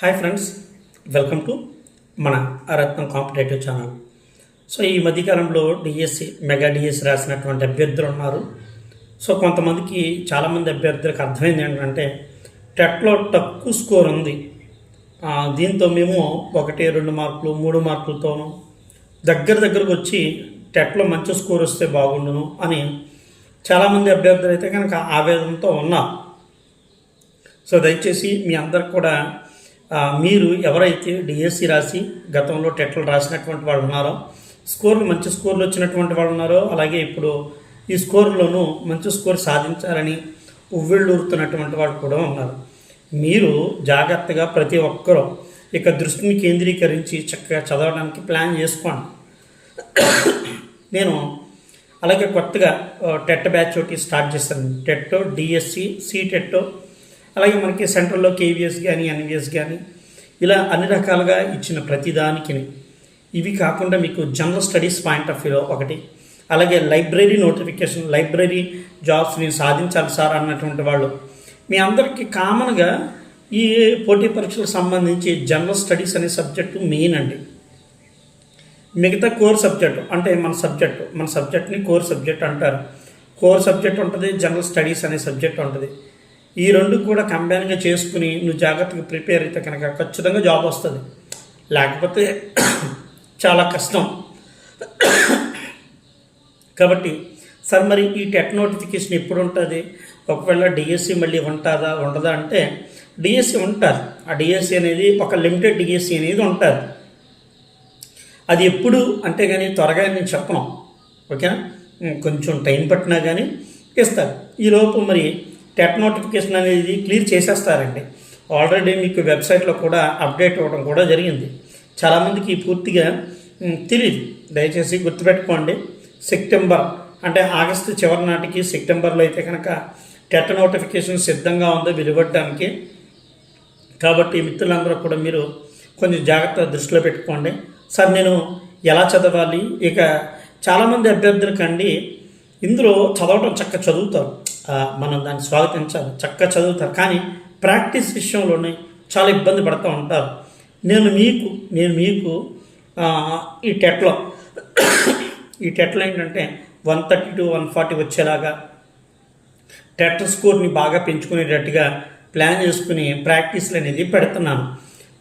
Hi friends welcome to మన రత్నం competitive channel so ఈ మధ్యకాలంలో డిఎస్సి మెగా డిఎస్సి రాసినటువంటి అభ్యర్థులు ఉన్నారు. సో కొంతమందికి చాలామంది అభ్యర్థులకు అర్థమైంది ఏంటంటే టెట్లో తక్కువ స్కోర్ ఉంది. దీంతో మేము ఒకటి రెండు మార్కులు మూడు మార్కులతోనూ దగ్గర దగ్గరకు వచ్చి టెట్లో మంచి స్కోర్ వస్తే బాగుండును అని చాలామంది అభ్యర్థులు అయితే కనుక ఆవేదనతో ఉన్నారు. సో దయచేసి మీ అందరికి కూడా మీరు ఎవరైతే డిఎస్సి రాసి గతంలో టెట్లు రాసినటువంటి వాళ్ళు ఉన్నారో స్కోర్లు మంచి స్కోర్లు వచ్చినటువంటి వాళ్ళు ఉన్నారో అలాగే ఇప్పుడు ఈ స్కోర్లోనూ మంచి స్కోర్ సాధించాలని ఉవ్విళ్ళూరుతున్నటువంటి వాళ్ళు కూడా ఉన్నారు. మీరు జాగ్రత్తగా ప్రతి ఒక్కరూ ఇక దృష్టిని కేంద్రీకరించి చక్కగా చదవడానికి ప్లాన్ చేసుకోండి. నేను అలాగే కొత్తగా టెట్ బ్యాచ్ ఒకటి స్టార్ట్ చేశాను. టెట్ డిఎస్సి సిటెట్ అలాగే మనకి సెంట్రల్లో కేవీఎస్ కానీ ఎన్విఎస్ కానీ ఇలా అన్ని రకాలుగా ఇచ్చిన ప్రతిదానికి ఇవి కాకుండా మీకు జనరల్ స్టడీస్ పాయింట్ ఆఫ్ వ్యూలో ఒకటి. అలాగే లైబ్రరీ నోటిఫికేషన్ లైబ్రరీ జాబ్స్ నేను సాధించాలి సార్ అన్నటువంటి వాళ్ళు. మీ అందరికీ కామన్గా ఈ పోటీ పరీక్షలకు సంబంధించి జనరల్ స్టడీస్ అనే సబ్జెక్టు మెయిన్ అండి. మిగతా కోర్ సబ్జెక్టు అంటే మన సబ్జెక్టు మన సబ్జెక్ట్ని కోర్ సబ్జెక్ట్ అంటారు. కోర్ సబ్జెక్ట్ ఉంటుంది జనరల్ స్టడీస్ అనే సబ్జెక్ట్ ఉంటుంది. ఈ రెండు కూడా కంబైన్గా చేసుకుని నువ్వు జాగ్రత్తగా ప్రిపేర్ అయితే కనుక ఖచ్చితంగా జాబ్ వస్తుంది. లేకపోతే చాలా కష్టం. కాబట్టి సార్ మరి ఈ టెట్ నోటిఫికేషన్ ఎప్పుడు ఉంటుంది? ఒకవేళ డిఎస్సి మళ్ళీ ఉంటుందా? ఉండదా అంటే డిఎస్సి ఉంటుంది. ఆ డిఎస్సి అనేది ఒక లిమిటెడ్ డిఎస్సి అనేది ఉంటుంది. అది ఎప్పుడు అంటే కానీ త్వరగా నేను చెప్పను. ఓకేనా? కొంచెం టైం పట్టినా కానీ ఇస్తారు. ఈలోపు మరి టెట్ నోటిఫికేషన్ అనేది క్లియర్ చేసేస్తారండి. ఆల్రెడీ మీకు వెబ్సైట్లో కూడా అప్డేట్ అవ్వడం కూడా జరిగింది. చాలామందికి పూర్తిగా తెలియదు దయచేసి గుర్తుపెట్టుకోండి. సెప్టెంబర్ అంటే ఆగస్టు చివరి నాటికి సెప్టెంబర్లో అయితే కనుక టెట్ నోటిఫికేషన్ సిద్ధంగా ఉందో వెలువడడానికి. కాబట్టి మిత్రులందరూ కూడా మీరు కొంచెం జాగ్రత్త దృష్టిలో పెట్టుకోండి. సార్ నేను ఎలా చదవాలి? ఇక చాలామంది అభ్యర్థులకండి ఇందులో చదవటం చక్క చదువుతారు. మనం దాన్ని స్వాగతించాలి చక్కగా చదువుతారు. కానీ ప్రాక్టీస్ విషయంలోనే చాలా ఇబ్బంది పడుతూ ఉంటారు. నేను మీకు నేను మీకు ఈ టెట్లో ఈ టెట్లో ఏంటంటే one thirty two one forty వచ్చేలాగా టెట్ స్కోర్ని బాగా పెంచుకునేటట్టుగా ప్లాన్ చేసుకుని ప్రాక్టీస్లు అనేది పెడుతున్నాను.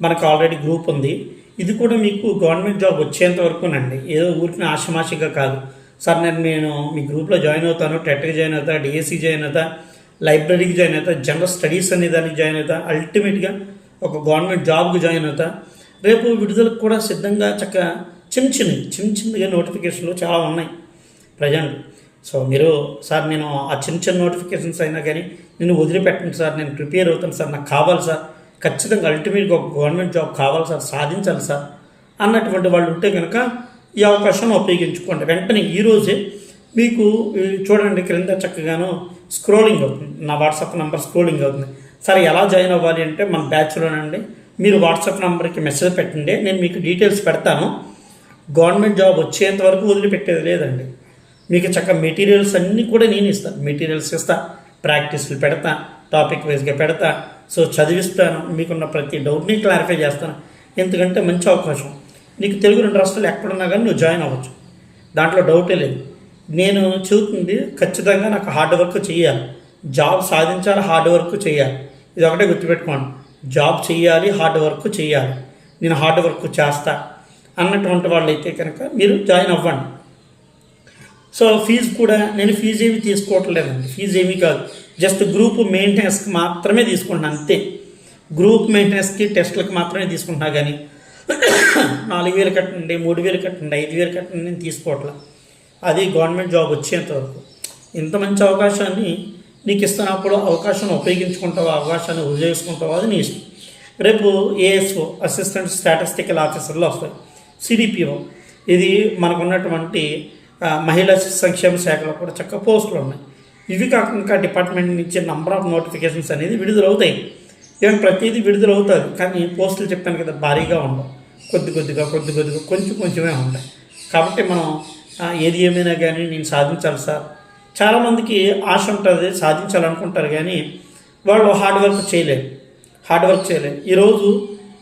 మనకు ఆల్రెడీ గ్రూప్ ఉంది. ఇది కూడా మీకు గవర్నమెంట్ జాబ్ వచ్చేంత వరకునండి. ఏదో ఊరికి ఆశమాషిగా కాదు. సార్ నేను నేను మీ గ్రూప్లో జాయిన్ అవుతాను. టెట్కి జాయిన్ అవుతా డిఎస్సి జాయిన్ అవుతా లైబ్రరీకి జాయిన్ అవుతా జనరల్ స్టడీస్ అనే దానికి జాయిన్ అవుతా అల్టిమేట్గా ఒక గవర్నమెంట్ జాబ్కి జాయిన్ అవుతా. రేపు విడుదలకు కూడా సిద్ధంగా చక్క చిన్న చిన్నవి చిన్న చిన్నగా నోటిఫికేషన్లు చాలా ఉన్నాయి ప్రజెంట్. సో మీరు సార్ నేను ఆ చిన్న చిన్న నోటిఫికేషన్స్ అయినా కానీ నేను వదిలిపెట్టండి సార్ నేను ప్రిపేర్ అవుతాను సార్ నాకు కావాలి సార్. ఖచ్చితంగా అల్టిమేట్గా ఒక గవర్నమెంట్ జాబ్ కావాలి సార్ సాధించాలి సార్ అన్నటువంటి వాళ్ళు ఉంటే కనుక ఈ అవకాశం ఉపయోగించుకోండి. వెంటనే ఈరోజే మీకు చూడండి క్రింద చక్కగాను స్క్రోలింగ్ అవుతుంది. నా వాట్సాప్ నెంబర్ స్క్రోలింగ్ అవుతుంది. సరే ఎలా జాయిన్ అవ్వాలి అంటే మన బ్యాచ్లోనండి మీరు వాట్సాప్ నెంబర్కి మెసేజ్ పెట్టండి. నేను మీకు డీటెయిల్స్ పెడతాను. గవర్నమెంట్ జాబ్ వచ్చేంత వరకు వదిలిపెట్టేది లేదండి. మీకు చక్క మెటీరియల్స్ అన్నీ కూడా నేను ఇస్తాను. మెటీరియల్స్ ఇస్తా ప్రాక్టీస్లు పెడతా టాపిక్ వైజ్గా పెడతా. సో చదివిస్తాను. మీకున్న ప్రతి డౌట్ని క్లారిఫై చేస్తాను. ఎందుకంటే మంచి అవకాశం. నీకు తెలుగు రెండు రాష్ట్రాలు ఎక్కడున్నా కానీ నువ్వు జాయిన్ అవ్వచ్చు. దాంట్లో డౌటే లేదు. నేను చదువుతుంది ఖచ్చితంగా నాకు హార్డ్ వర్క్ చేయాలి జాబ్ సాధించాలి హార్డ్ వర్క్ చేయాలి ఇది ఒకటే గుర్తుపెట్టుకోండి. జాబ్ చేయాలి హార్డ్ వర్క్ చేయాలి నేను హార్డ్ వర్క్ చేస్తా అన్నటువంటి వాళ్ళు అయితే కనుక మీరు జాయిన్ అవ్వండి. సో ఫీజు కూడా నేను ఫీజు ఏమి తీసుకోవట్లేదండి ఫీజు ఏమీ కాదు. జస్ట్ గ్రూప్ మెయింటెనెన్స్కి మాత్రమే తీసుకుంటున్నాను అంతే. గ్రూప్ మెయింటెనెన్స్కి టెస్ట్లకు మాత్రమే తీసుకుంటున్నా కానీ నాలుగు వేలు కట్టండి మూడు వేలు కట్టండి ఐదు వేలు కట్టండి నేను తీసుకోవట్లా. అది గవర్నమెంట్ జాబ్ వచ్చేంత వరకు. ఇంత మంచి అవకాశాన్ని నీకు ఇస్తున్నప్పుడు అవకాశాన్ని ఉపయోగించుకుంటావా అవకాశాన్ని వదిలేసుకుంటావా అది నీ ఇష్టం. రేపు ఏఎస్ఓ అసిస్టెంట్ స్టాటిస్టికల్ ఆఫీసర్లో వస్తాయి సిడిపిఓ ఇది మనకున్నటువంటి మహిళా సంక్షేమ శాఖలో కూడా చక్క పోస్టులు ఉన్నాయి. ఇవి కాకుండా ఇంకా డిపార్ట్మెంట్ నుంచి నంబర్ ఆఫ్ నోటిఫికేషన్స్ అనేది విడుదలవుతాయి. ఈవెన్ ప్రతిదీ విడుదలవుతుంది. కానీ పోస్టులు చెప్పాను కదా భారీగా ఉండవు. కొద్ది కొద్దిగా కొద్ది కొద్దిగా కొంచెం కొంచెమే ఉంటాయి కాబట్టి మనం ఏది ఏమైనా కానీ నేను సాధించాలి సార్. చాలామందికి ఆశ ఉంటుంది సాధించాలనుకుంటారు కానీ వాళ్ళు హార్డ్ వర్క్ చేయలేరు. హార్డ్ వర్క్ చేయలేరు. ఈరోజు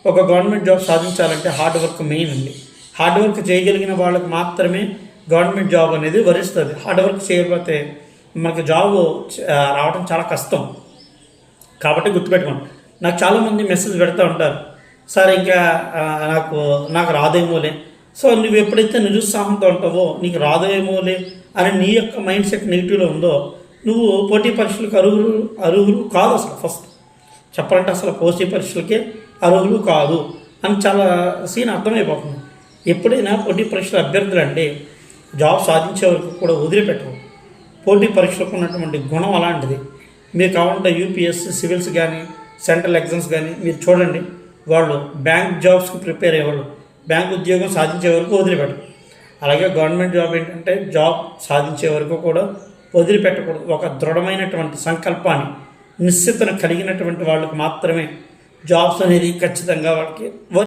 ఒక గవర్నమెంట్ జాబ్ సాధించాలంటే హార్డ్ వర్క్ మెయిన్ అండి. హార్డ్ వర్క్ చేయగలిగిన వాళ్ళకి మాత్రమే గవర్నమెంట్ జాబ్ అనేది వరిస్తుంది. హార్డ్ వర్క్ చేయకపోతే మనకు జాబ్ రావడం చాలా కష్టం. కాబట్టి గుర్తుపెట్టుకోండి. నాకు చాలామంది మెసేజ్ పెడతా ఉంటారు. సార్ ఇంకా నాకు నాకు రాదేమోలే. సో నువ్వు ఎప్పుడైతే నిరుత్సాహంతో ఉంటావో నీకు రాదేమోలే అని నీ యొక్క మైండ్ సెట్ నెగిటివ్లో ఉందో నువ్వు పోటీ పరీక్షలకు అర్హులు అర్హులు కాదు అసలు ఫస్ట్. చెప్పాలంటే అసలు పోటీ పరీక్షలకే అర్హులు కాదు అని చాలా సీన్ అర్థమైపోతుంది. ఎప్పుడైనా పోటీ పరీక్షల అభ్యర్థులు అంటే జాబ్ సాధించే వరకు కూడా వదిలిపెట్టరు. పోటీ పరీక్షలకు ఉన్నటువంటి గుణం అలాంటిది. మీరు కావాలంటే యూపీఎస్ సివిల్స్ కానీ సెంట్రల్ ఎగ్జామ్స్ కానీ మీరు చూడండి. వాళ్ళు బ్యాంక్ జాబ్స్కి ప్రిపేర్ అయ్యేవాళ్ళు. బ్యాంక్ ఉద్యోగం సాధించే వరకు వదిలిపెట్టరు. అలాగే గవర్నమెంట్ జాబ్ ఏంటంటే జాబ్ సాధించే వరకు కూడా వదిలిపెట్టకూడదు. ఒక దృఢమైనటువంటి సంకల్పాన్ని నిశ్చితను కలిగినటువంటి వాళ్ళకి మాత్రమే జాబ్స్ అనేది ఖచ్చితంగా వాళ్ళకి